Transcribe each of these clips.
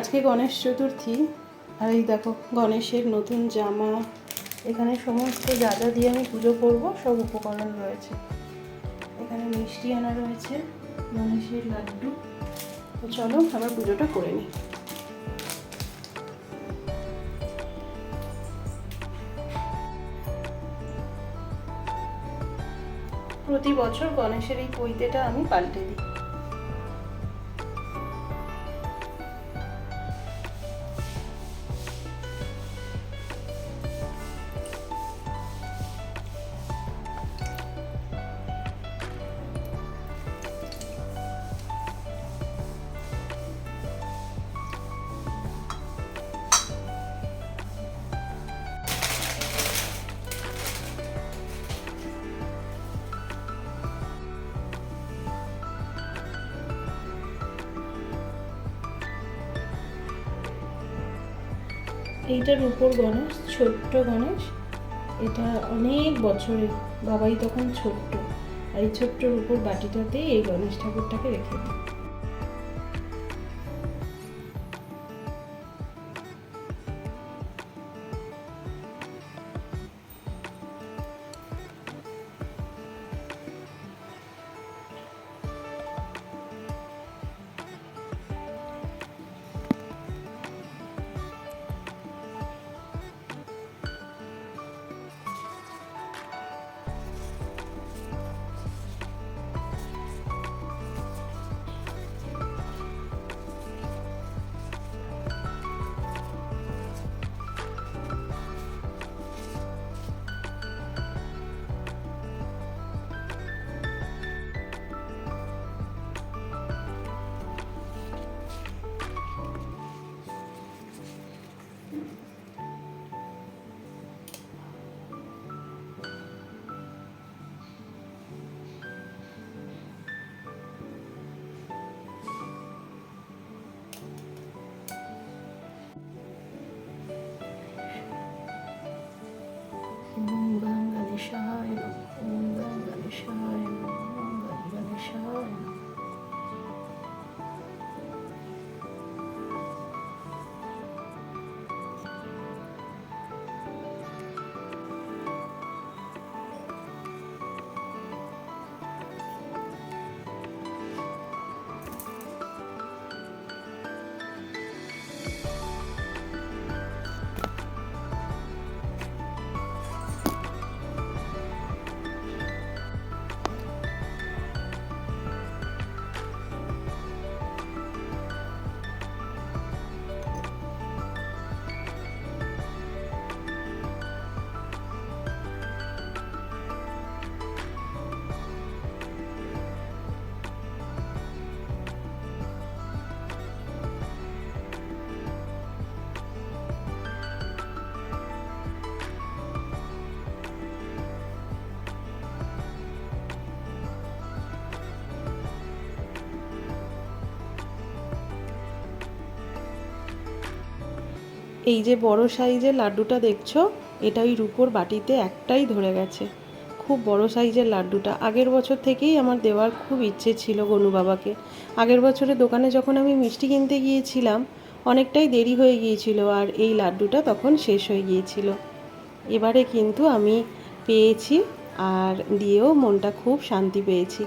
আজকে গণেশ চতুর্থী। আর এই দেখো, গণেশের নতুন জামা। এখানে সমস্ত যা যা দিয়ে আমি পুজো করব, সব উপকরণ রয়েছে। এখানে মিষ্টি আনা রয়েছে, গণেশের লাড্ডু। তো চলো, আমরা পুজোটা করে নিই। প্রতি বছর গণেশের এই পৈতেটা আমি পাল্টে দিই। এইটার উপর গণেশ, ছোট্ট গণেশ। এটা অনেক বছরে বাবাই তখন ছোট্ট। আর এই ছোট্টর উপর বাটিটাতেই এই গণেশ ঠাকুরটাকে রেখে দিই। এই যে বড় সাইজের লাড্ডুটা দেখছ, এটা ওই রুপোর বাটিতে একটাই ধরে গেছে। খুব বড় সাইজের লাড্ডুটা। আগের বছর থেকেই আমার দেওয়ার খুব ইচ্ছে ছিল গনু বাবাকে। আগের বছরে দোকানে যখন আমি মিষ্টি কিনতে গিয়েছিলাম, অনেকটাই দেরি হয়ে গিয়েছিল আর এই লাড্ডুটা তখন শেষ হয়ে গিয়েছিল। এবারে কিন্তু আমি পেয়েছি আর দিয়েও মনটা খুব শান্তি পেয়েছি।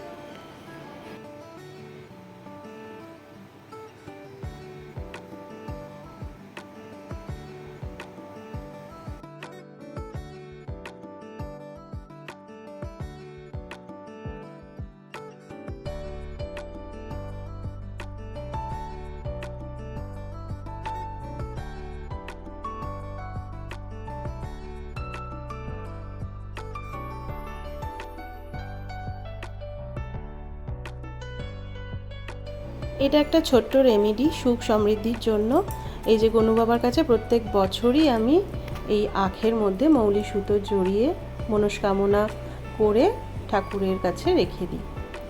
এটা একটা ছোট্ট রেমেডি সুখ সমৃদ্ধির জন্য। এই যে গনু বাবার কাছে প্রত্যেক বছরই আমি এই আখের মধ্যে মৌলি সুতো জড়িয়ে মনস্কামনা করে ঠাকুরের কাছে রেখে দিই।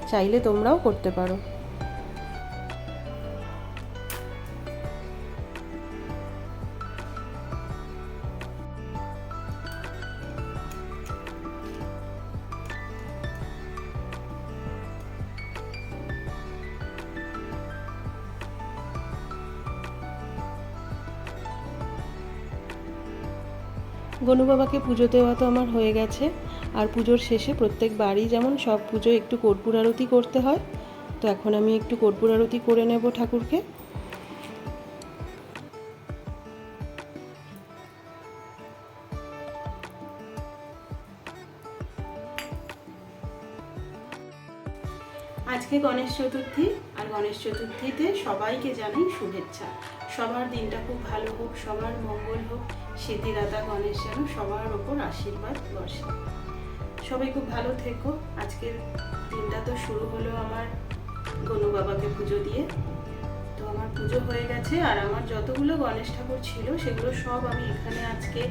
চাইলে তোমরাও করতে পারো। গনু বাবাকে পুজো দেওয়া তো আমার হয়ে গেছে। আর পুজোর শেষে প্রত্যেক বাড়ি যেমন সব পুজো একটু কর্পূর আরতি করতে হয়, তো এখন আমি একটু কর্পূর আরতি করে নেব ঠাকুরকে। আজকে গণেশ চতুর্থী, আর গণেশ চতুর্থীতে সবাইকে জানাই শুভেচ্ছা। সবার দিনটা খুব ভালো হোক, সবার মঙ্গল হোক। সিদ্ধিদাতা গণেশ যেন সবার ওপর আশীর্বাদ বসে। সবাই খুব ভালো থেকো। আজকের দিনটা তো শুরু হলো আমার গনু বাবাকে পুজো দিয়ে। তো আমার পুজো হয়ে গেছে আর আমার যতগুলো গণেশ ঠাকুর ছিল সেগুলো সব আমি এখানে আজকে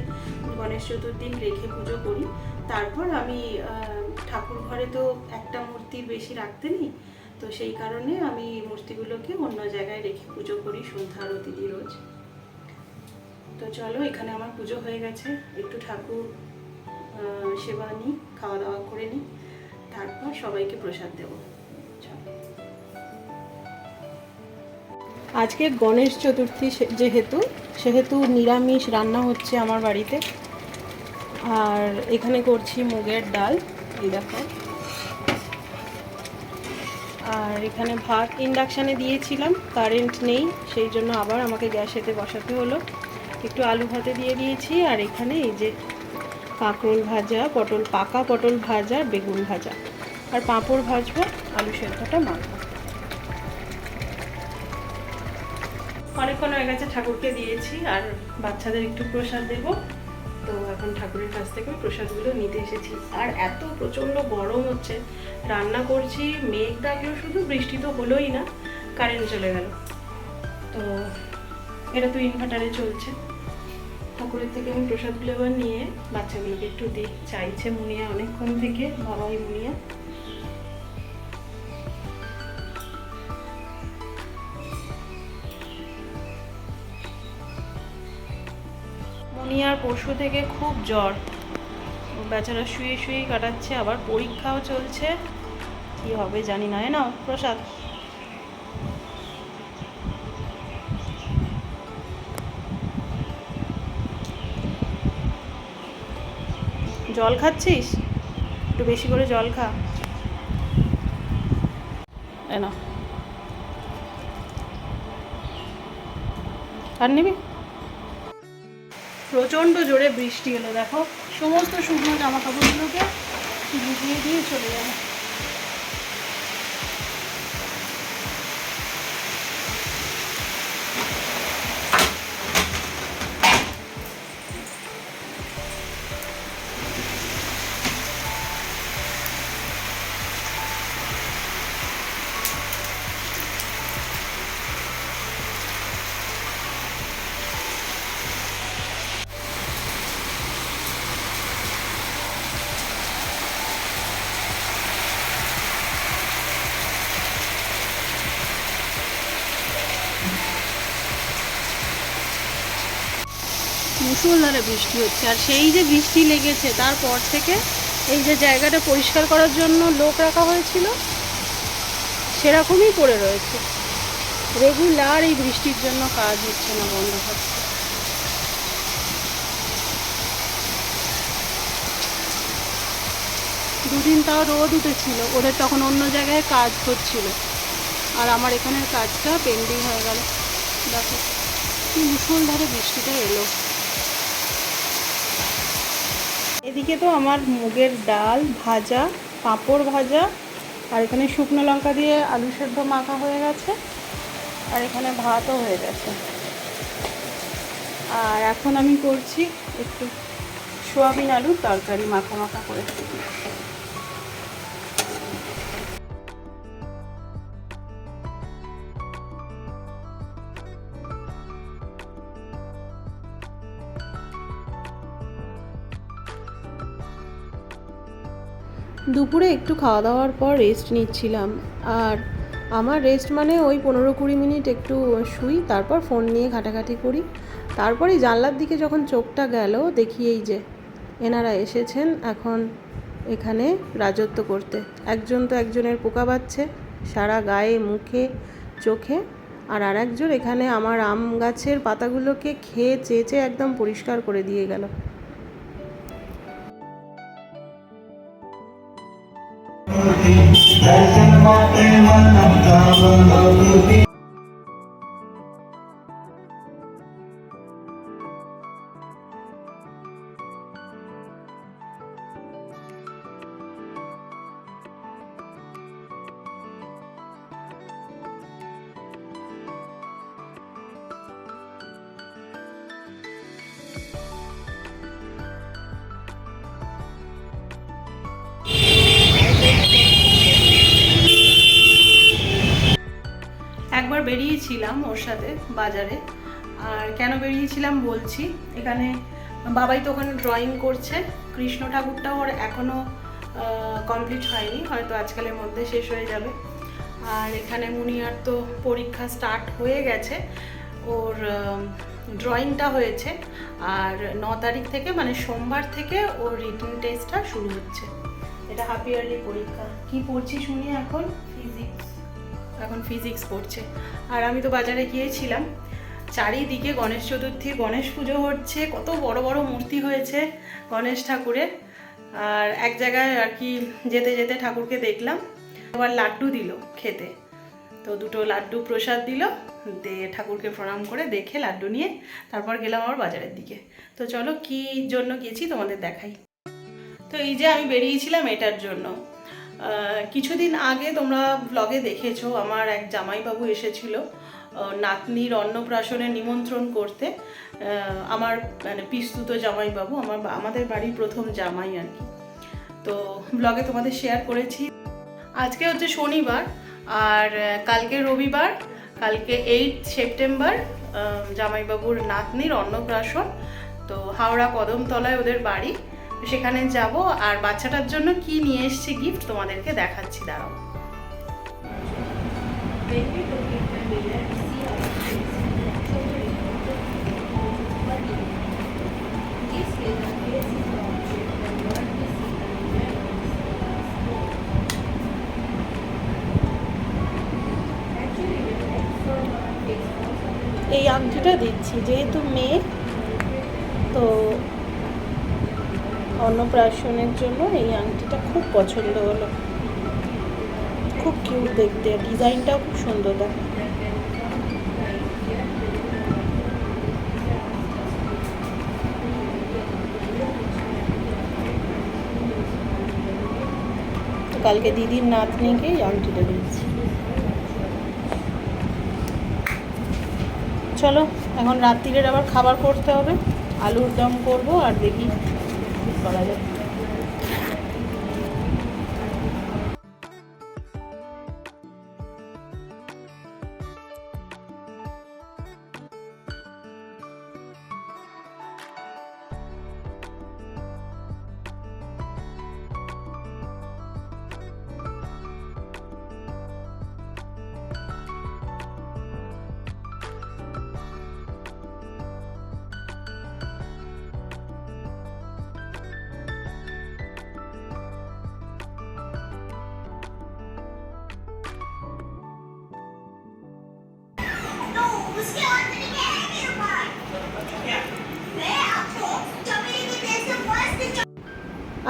গণেশ চতুর্দিন রেখে পুজো করি। তারপর আমি ঠাকুর ঘরে তো একটা মূর্তি বেশি রাখতে নেই। তো সেই কারণে আমি মূর্তিগুলোকে অন্য জায়গায় রেখে পুজো করি সন্ধ্যা আরতি দিই রোজ। তো চলো, এখানে আমার পুজো হয়ে গেছে। একটু ঠাকুর সেবা নিই খাওয়া দাওয়া করে নিই তারপর সবাইকে প্রসাদ দেবো। আজকে গণেশ চতুর্থী যেহেতু, সেহেতু নিরামিষ রান্না হচ্ছে আমার বাড়িতে। আর এখানে করছি মুগের ডাল, এই দেখো। আর এখানে ভাত ইন্ডাকশানে দিয়েছিলাম কারেন্ট নেই, সেই জন্য আবার আমাকে গ্যাসেতে বসাতে হলো। একটু আলু ভাতে দিয়ে দিয়েছি, আর এখানে এই যে কাঁকরোল ভাজা, পটল, পাকা পটল ভাজা বেগুন ভাজা। আর পাঁপড় ভাজবো, আলু সেদ্ধটা মাখবো। অনেকক্ষণ হয়ে গেছে ঠাকুরকে দিয়েছি, আর বাচ্চাদের একটু প্রসাদ দেব। তো এখন ঠাকুরের কাছ থেকে প্রসাদগুলো নিতে এসেছি। আর এত প্রচণ্ড গরম হচ্ছে, রান্না করছি, মেঘ ডাকলো শুধু বৃষ্টি তো হলোই না কারেন্ট চলে গেল। তো এটা তো ইনভার্টারে চলছে। ঠাকুরের থেকে আমি প্রসাদগুলো এবার নিয়ে বাচ্চাগুলোকে একটু দিই চাইছে মুনিয়া অনেকক্ষণ থেকে বাবাই মুনিয়া। মুনিয়ার পরশু থেকে খুব জ্বর। বেচারা শুয়ে শুয়েই কাটাচ্ছে, আবার পরীক্ষাও চলছে। কি হবে জানি না, এ নাও, প্রসাদ। জল খাচ্ছিস? একটু বেশি করে জল খা। না আর নিবি? প্রচণ্ড জোরে বৃষ্টি এলো, দেখো। সমস্ত শুকনো জামা কাপড়গুলোকে ভিজিয়ে দিয়ে চলে যাবে। মুসুলধারে বৃষ্টি হচ্ছে। আর সেই যে বৃষ্টি লেগেছে, তারপর থেকে এই যে জায়গাটা পরিষ্কার করার জন্য লোক রাখা হয়েছিল, সেরকমই পড়ে রয়েছে। রেগুলার এই বৃষ্টির জন্য কাজ হচ্ছে না, বন্ধ হচ্ছে। দুদিন তাও রোদ উঠেছিল, ওদের তখন অন্য জায়গায় কাজ হচ্ছিল। আর আমার এখানের কাজটা পেন্ডিং হয়ে গেল। দেখো, কি মুসুলধারে বৃষ্টিটা এলো। এদিকে তো আমার মুগের ডাল ভাজা, পাঁপড় ভাজা, আর এখানে শুকনো লঙ্কা দিয়ে আলু সেদ্ধ মাখা হয়ে গেছে, আর এখানে ভাতও হয়ে গেছে। আর এখন আমি করছি একটু সোয়াবিন আলুর তরকারি মাখা মাখা করে। দুপুরে একটু খাওয়া দাওয়ার পর রেস্ট নিচ্ছিলাম। আর আমার রেস্ট মানে ওই পনেরো কুড়ি মিনিট একটু শুই, তারপর ফোন নিয়ে ঘাটাঘাটি করি। তারপরে জানলার দিকে যখন চোখটা গেল, দেখি এই যে, এনারা এসেছেন এখন এখানে রাজত্ব করতে। একজন তো একজনের পোকা বাচ্ছে, সারা গায়ে, মুখে, চোখে। আর আরেকজন এখানে আমার আম গাছের পাতাগুলোকে খেয়ে, চেঁচে একদম পরিষ্কার করে দিয়ে গেল। Taken my aim and I'm down on the বেরিয়েছিলাম ওর সাথে বাজারে। আর কেন বেরিয়েছিলাম বলছি, এখানে বাবাই তো ওখানে ড্রয়িং করছে। কৃষ্ণ ঠাকুরটা ওর এখনও কমপ্লিট হয়নি, হয়তো আজকালের মধ্যে শেষ হয়ে যাবে। আর এখানে মুনিয়ার তো পরীক্ষা স্টার্ট হয়ে গেছে। ওর ড্রয়িংটা হয়েছে। আর ন তারিখ থেকে মানে সোমবার থেকে ওর রিটেন টেস্টটা শুরু হচ্ছে। এটা হাফ ইয়ারলি পরীক্ষা। কি পড়ছি শুনি এখন? এখন ফিজিক্স পড়ছে। আর আমি তো বাজারে গিয়েছিলাম, চারিদিকে গণেশ চতুর্থী, গণেশ পুজো হচ্ছে, কত বড় বড় মূর্তি হয়েছে গণেশ ঠাকুরের। আর এক জায়গায় আর কি যেতে যেতে ঠাকুরকে দেখলাম, আবার লাড্ডু দিল খেতে। তো দুটো লাড্ডু প্রসাদ দিল, দিয়ে ঠাকুরকে প্রণাম করে দেখে লাড্ডু নিয়ে তারপর গেলাম আমার বাজারের দিকে। তো চলো কী জন্য গেছি তোমাদের দেখাই। তো এই যে আমি বেরিয়েছিলাম এটার জন্য। কিছুদিন আগে তোমরা ব্লগে দেখেছ, আমার এক জামাইবাবু এসেছিল নাতনির অন্নপ্রাশনে নিমন্ত্রণ করতে। আমার মানে পিস্তুত জামাইবাবু, আমার আমাদের বাড়ির প্রথম জামাই আর কি। তো ব্লগে তোমাদের শেয়ার করেছি। আজকে হচ্ছে শনিবার, আর কালকে রবিবার, কালকে এইট সেপ্টেম্বর জামাইবাবুর নাতনির অন্নপ্রাশন। তো হাওড়া কদমতলায় ওদের বাড়ি। সেখানে যাব আর বাচ্চাটার জন্য কি নিয়ে এসেছি গিফট তোমাদেরকে দেখাচ্ছি, দাঁড়াও। এই আংটিটা দিচ্ছি, যেহেতু মেয়ে, তো অন্নপ্রাশনের জন্য এই আংটিটা খুব পছন্দ হলো। খুব কিউট দেখতে ডিজাইনটাও খুব সুন্দর দেখ কালকে দিদির নাতনিকে আংটিটা দিয়েছি। চলো, এখন রাত্রিরের আবার খাবার করতে হবে, আলুর দম করব, আর দেখি কি করা যায়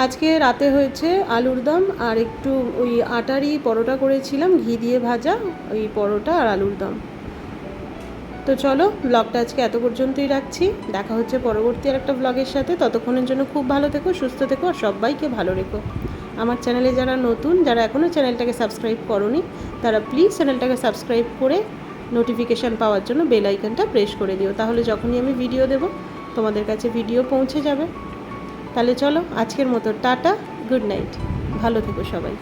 আজকে রাতে হয়েছে আলুর দম আর একটু ওই আটারই পরোটা করেছিলাম, ঘি দিয়ে ভাজা ওই পরোটা আর আলুর দম। তো চলো ব্লগটা আজকে এত পর্যন্তই রাখছি। দেখা হচ্ছে পরবর্তী আর একটা ব্লগের সাথে। ততক্ষণের জন্য খুব ভালো থেকো, সুস্থ থেকো আর সবাইকে ভালো রেখো। আমার চ্যানেলে যারা নতুন, যারা এখনও চ্যানেলটাকে সাবস্ক্রাইব করনি, তারা প্লিজ চ্যানেলটাকে সাবস্ক্রাইব করে নোটিফিকেশান পাওয়ার জন্য বেল আইকনটা প্রেস করে দিও। তাহলে যখনই আমি ভিডিও দেব, তোমাদের কাছে ভিডিও পৌঁছে যাবে। তাহলে চলো, আজকের মতো টাটা গুড নাইট ভালো থেকো সবাই।